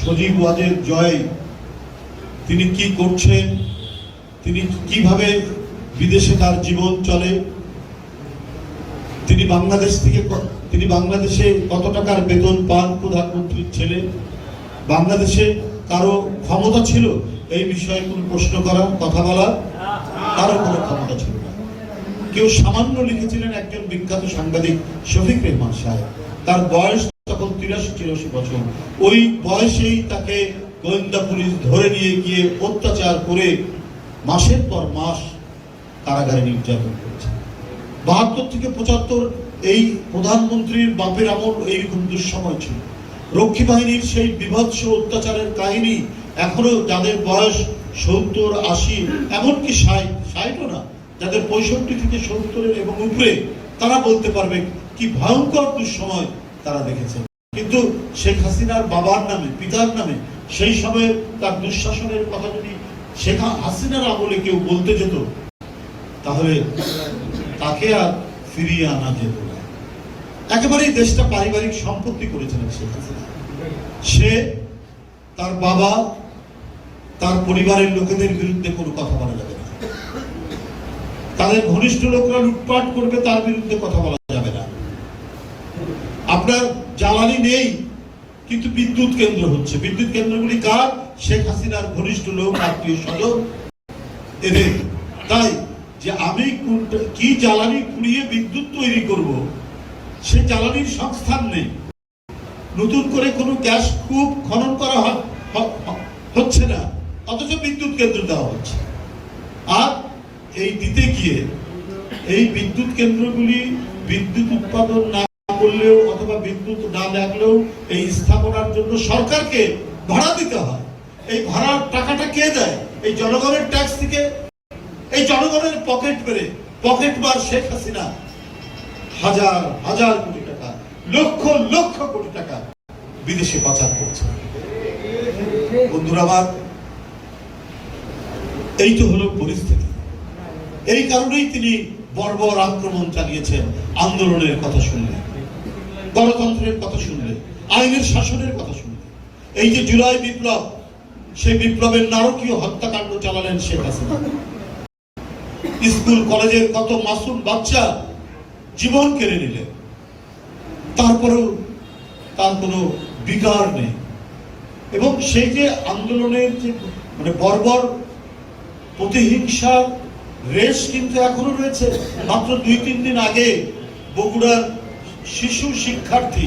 সজীব ওয়াজের জয়, তিনি কি করছেন, তিনি কীভাবে বিদেশে তার জীবন চলে, তিনি বাংলাদেশ থেকে তিনি বাংলাদেশে কত টাকার বেতন পান প্রধানমন্ত্রীর ছেলে? বাংলাদেশে কারও ক্ষমতা ছিল? এই বিষয়ে কোনো প্রশ্ন করা, কথা বলা, কারও কোনো ক্ষমতা ছিল না। কেউ সামান্য লিখেছিলেন একজন বিখ্যাত সাংবাদিক শফিক রেহমান সাহেব। তার বয়স তখন তিরাশি তিরাশি বছর। ওই বয়সেই তাকে গোয়েন্দা পুলিশ ধরে নিয়ে গিয়ে অত্যাচার করে মাসের পর মাস কারাগারে নির্যাতন করেছে। বাহাত্তর থেকে পঁচাত্তর এই প্রধানমন্ত্রীর বাপের আমল এইরকম দুঃসময় ছিল। রক্ষী বাহিনীর সেই বিভৎস অত্যাচারের কাহিনী এখনও যাদের বয়স সত্তর, আশি, এমনকি ষাট, ষাটও না, যাদের পঁয়ষট্টি থেকে সত্তরের এবং উপরে, তারা বলতে পারবে কি ভয়ঙ্কর দুঃসময় তারা দেখেছে কিন্তু শেখ হাসিনার বাবার নামে, পিতার নামে সেই সময়ে তার দুঃশাসনের কথা যদি শেখ হাসিনার আমলে কেউ বলতে যেত, তাহলে তাকে আর ফিরিয়ে আনা যেত না। একেবারেই দেশটা পারিবারিক সম্পত্তি করেছিলেন শেখ হাসিনা। সে তার বাবা, তার পরিবারের লোকেদের বিরুদ্ধে কোনো কথা বলা যাবে না। তাদের ঘনিষ্ঠ লোকরা লুটপাট করবে, তার বিরুদ্ধে কথা বলা যাবে না আপনার জ্বালানি নেই, কিন্তু বিদ্যুৎ কেন্দ্র হচ্ছে। বিদ্যুৎ কেন্দ্রগুলি কার? শেখ হাসিনার ঘনিষ্ঠ লোক, আত্মীয় স্বজন এদের। তাই যে আমি কোনটা- কি জ্বালানি পুড়িয়ে বিদ্যুৎ তৈরি করব, সে জ্বালানির সংস্থান নেই। নতুন করে কোনো গ্যাস কূপ খনন করা হচ্ছে না, অথচ বিদ্যুৎ কেন্দ্র দেওয়া হচ্ছে। আর এই দিতে গিয়ে এই বিদ্যুৎ কেন্দ্রগুলি বিদ্যুৎ উৎপাদন না করলেও অথবা বিদ্যুৎ না লাগলেও এই স্থাপনার জন্য সরকারকে ভাড়া দিতে হয়। এই ভাড়ার টাকাটা কে দেয়? এই জনগণের ট্যাক্স থেকে এই জনগণের পকেট মেরে পকেট মার শেখ হাসিনা। হাজার হাজার কোটি টাকা, লক্ষ লক্ষ কোটি টাকা বিদেশে পাচার করছে। বন্ধুরা আমার, এই তো হলো পরিস্থিতি। এই কারণেই তিনি বর্বর আক্রমণ চালিয়েছেন, আন্দোলনের কথা শুনলে গণতন্ত্রের কথা শুনলে, আইনের শাসনের কথা শুনলে। এই যে জুলাই বিপ্লব, সেই বিপ্লবের নারকীয় হত্যাকাণ্ড চালালেন শেখ হাসিনা। স্কুল, কলেজের কত মাসুম বাচ্চা জীবন কেড়ে নিলেন তারপরেও তার কোনো বিকার নেই। এবং সেই যে আন্দোলনের যে মানে বর্বর প্রতিহিংসার রেশ কিন্তু এখনও রয়েছে। মাত্র দুই তিন দিন আগে বগুড়ার শিশু শিক্ষার্থী,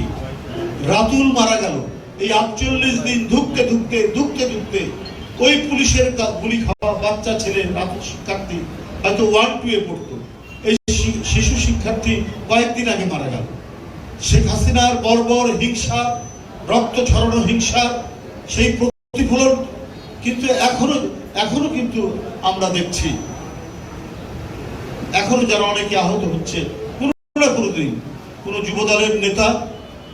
রাতুল মারা গেল। এই আটচল্লিশ দিন ধুকতে ধুকতে ধুকতে ধুকতে ওই পুলিশের গুলি খাওয়া বাচ্চা, ছেলে রাতুল শিক্ষার্থী হয়তো ওয়ান টু এ পড়তো। এই শিশু শিক্ষার্থী কয়েকদিন আগে মারা গেল। শেখ হাসিনার বর্বর হিংসা, রক্ত ছড়ানো হিংসা, সেই প্রতিফলন কিন্তু এখনও এখনও কিন্তু আমরা দেখছি। এখনও যারা অনেকে আহত হচ্ছে, কোনো না কোনো দিন কোনো যুবদলের নেতা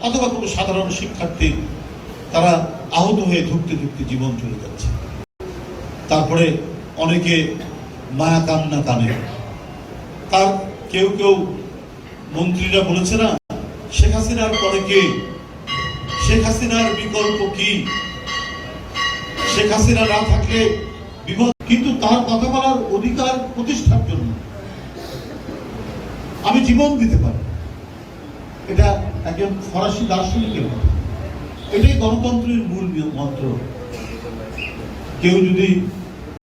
অথবা কোনো সাধারণ শিক্ষার্থী, তারা আহত হয়ে ধুকতে ধুকতে জীবন চলে যাচ্ছে। তারপরে অনেকে মায়া কান্না কানে তার কেউ কেউ মন্ত্রীরা বলেছে না, শেখ হাসিনার পরে কে? শেখ হাসিনার বিকল্প কি? শেখ হাসিনা না থাকলে বিপদ, কিন্তু তার কথা বলার অধিকার প্রতিষ্ঠার জন্য। আমি জীবন দিতে পারি। একজন ফরাসি দার্শনিকের মতো এটাই গণতন্ত্রের মূল মন্ত্র কেউ যদি